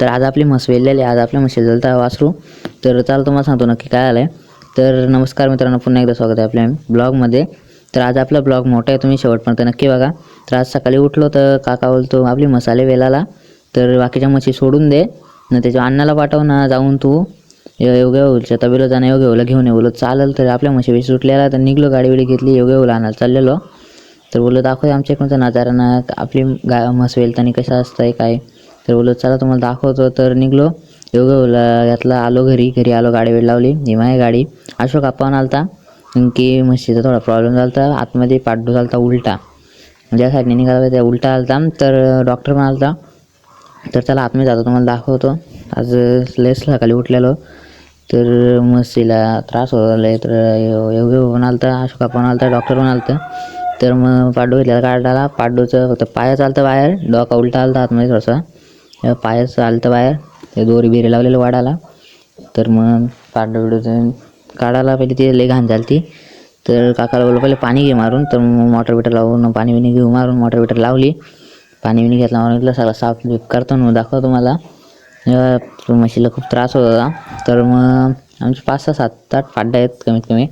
तर आज आपली म्हस वेळलेली आज आपल्या म्हशी जलता वासरू तर चाल तुम्हाला सांगतो नक्की काय आलं आहे तर नमस्कार मित्रांनो पुन्हा एकदा स्वागत आहे आपल्या ब्लॉगमध्ये. तर आज आपला ब्लॉग मोठा आहे तुम्ही शेवटपर्यंत नक्की बघा. तर आज सकाळी उठलो तर काका बोलतो आपली मसाले वेलाला तर बाकीच्या म्हशी सोडून दे न त्याच्या अण्णाला पाठव ना जाऊन तू. योग्य होलच्या तबेला जाणं योग्य होलं घेऊन ये. बोलत चालेल. तर आपल्या म्हशी बिशी सुटलेला तर निघलो गाडी बिडी घेतली योग्य होलं आणायला चाललेलो. तर बोललो दाखव आमच्या इकडचा नजारा ना आपली गा म्हस वेलतानी कसं असतं आहे काय? तर बोललो चला तुम्हाला दाखवतो. तर निघलो. योग्य घातला आलो घरी. घरी आलो गाडी वेळ लावली. हिमा आहे गाडी. अशोक आपण आलता की म्हशीचा थोडा प्रॉब्लेम झाला होता आतमध्ये पाठडू झाला उलटा. ज्या साईडने निघाला त्या उलटा आलता तर डॉक्टर पण तर चला आतमध्ये जातो. तुम्हाला दाखवतो. आज लेस सकाळी उठलेलो. तर म्हशीला त्रास होत आला तर योग्य पण अशोक पण आलता डॉक्टर पण तर मग पाडू घेतलेला काढायला पाडूचं फक्त पाया चालतं बाहेर. डोका उलटा आलता आतमध्ये थोडासा. पाया आलतं बाहेर. ते दोरी बिरी लावलेलं वाढायला तर मग पाड्डू बिडून काढायला पहिले ते लई घाण झाली ती तर काकाला बोललं पहिले पाणी घे मारून. तर मग मोटर बिटर लावून पाणी बिणी घेऊ मारून मोटर बिटर लावली. पाणी बिणी घेतला मारून घेतलं सगळं साफ करतो ना दाखवतो मला म्हशीला खूप त्रास होत होता. तर मग आमचे पाच सहा सात आठ पाड्या आहेत कमीत कमी.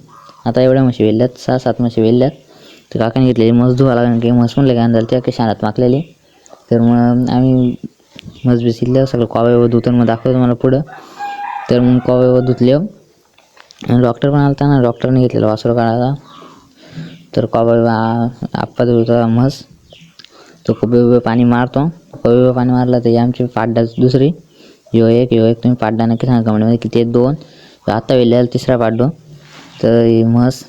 आता एवढ्या म्हशी वेल्ल्यात सहा सात म्हशी वेल्ल्यात तर काकाने घेतलेली मस धुवा लागेल. की मस म्हणलं घाण झाली त्या शाळात माकलेली तर मग आम्ही मस बिसिल्ल्या सगळं कॉवे धुतून मग दाखवतो तुम्हाला पुढं. तर मग कॉवे धुतले. आणि डॉक्टर पण आलता ना डॉक्टरने घेतलेलं वासरू काढायला. तर कॉवे आप्पा धुता म्हस तो कोबे उभे पाणी मारतो. कोबे उभे पाणी मारला तर आमची पाड्डा दुसरी. यो एक यो एक तुम्ही पाड्डा नक्की सांगा कमेंटमध्ये किती दोन. आता वेळेला तिसरा पाड्डो तर ही म्हस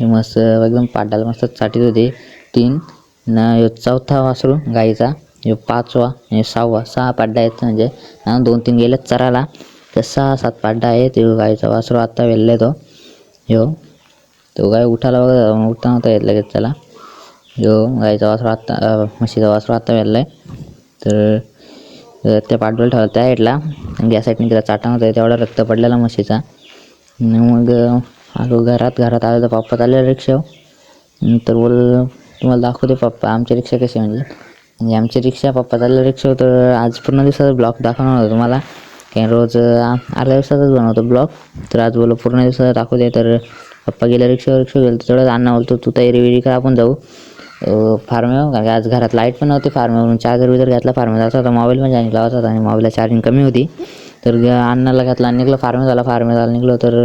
ही म्हस एकदम पाड्डाला मस्त चाटीत होती. तीन. न चौथा वासरू गाईचा. ह्यो पाचवा आणि सहावा सहा पाड्डा आहेत. म्हणजे दोन तीन गेलेत चराला तर सहा सात पाड्डा आहेत. ह्यो गाईचा वासरू आत्ता वेळले तो. ह्यो तो गाय उठाला बघा उठता नव्हता येत लगेच त्याला. यो गाईचा वासरू आत्ता म्हशीचा वासरू आत्ता वेल्ला. आहे तर त्या पाठबल ठेवला त्या साईडला आणि या साईडने त्याला चाटा नव्हता तेवढा रक्त पडलेला म्हशीचा. मग आलो घरात घरात आलो तर पप्पा चालले रिक्षा तर बोल तुम्हाला दाखवते पप्पा आमची रिक्षा कशी म्हणजे म्हणजे आमची रिक्षा पप्पा चाललं रिक्षा तर आज पूर्ण दिवसाचा ब्लॉग दाखवणार होता तुम्हाला. कारण रोज अर्ध्या दिवसाचाच बनवतो ब्लॉग. तर आज बोलो पूर्ण दिवसाचा दाखवू दे. तर पप्पा गेल्या रिक्षावर रिक्षा गेलं तेवढंच अण्णा बोलतो तू तयारी विरी कर आपण जाऊ. फार्मेवर कारण की आज घरात लाइट पण नव्हती फार्मेवरून चार्जर विजर घातला फार्मे जायचा होता मोबाईल पण चार्जिंग लावायचा होता. आणि मोबाईलला चार्जिंग कमी होती. तर अण्णाला घातला आणि निघलो फार्मे झाला. फार्मे झाला निघलो. तर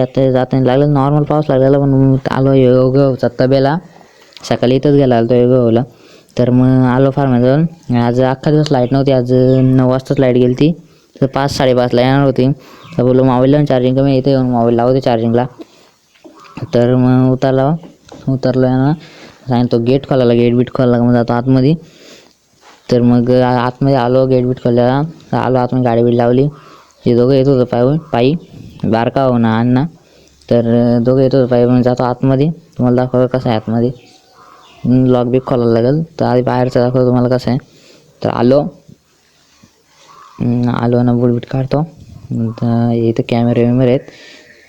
आता जाताना लागलं नॉर्मल पाऊस लागलेला पण मग आलो योगाचा तबेला सकाळी इथंच गेला आलो तो योगावला तर मग आलो फार्मे आज अख्खा दिवस लाइट नव्हती आज नऊ वाजताच लाइट गेली ती तर पाच साडेपाचला येणार होती. तर बोललो मोबाईलला चार्जिंग कमी इथे येऊन मोबाईल लावते चार्जिंगला तर मग उतरला. उतरलो यानं सांगितलं तो गेट खोलायला गेट बीट खोलायला मग जातो आतमध्ये. तर मग आतमध्ये आलो गेट बीट खोलल्याला आलो आतमध्ये गाडी बीट लावली. हे दोघं येत होतं पाय पायी. बारका हो ना अण्णा. तर दोघं येत होतं पायी मग जातो आतमध्ये. तुम्हाला दाखवतो कसं आहे आतमध्ये. लॉक बी खोलायला लागेल. तर आधी बाहेरचं दाखवतो तुम्हाला कसं आहे. तर आलो. आलो ना बुट काढतो. तर इथं कॅमेरे वॅमेरे आहेत.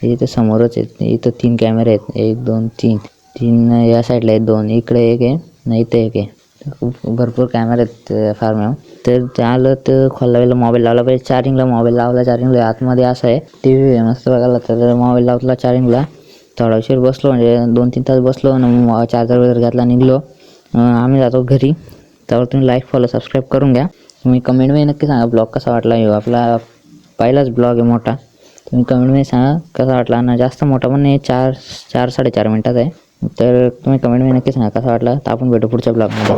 इथं समोरच आहेत. इथं तीन कॅमेरे आहेत. एक दोन तीन. तीन या साईडला आहेत दोन. इकडे एक आहे नाही इथं एक आहे. भरपूर कॅमेरे आहेत फार्म तर ते आलं तर खोलला मोबाईल लावला पाहिजे. चार्जिंगला मोबाईल लावला चार्जिंगला आतमध्ये असं आहे. टी व्ही आहे मस्त बघायला. तर मोबाईल लावला चार्जिंगला थोडा उशीर बसलो म्हणजे दोन तीन तास बसलो आणि चार्जर वगैरे घातला निघलो. आम्ही जातो घरी. त्यावर तुम्ही लाईक फॉलो सबस्क्राईब करून घ्या. तुम्ही कमेंटमध्ये नक्की सांगा ब्लॉग कसा वाटला येऊ आपला पहिलाच ब्लॉग आहे मोठा. तुम्ही कमेंटमध्ये सांगा कसा वाटला. ना जास्त मोठा पण नाही चार चार साडेचार मिनटात आहे. तर तुम्ही कमेंटमध्ये नक्की सांगा कसा वाटला. तर आपण भेटू पुढच्या ब्लॉगमध्ये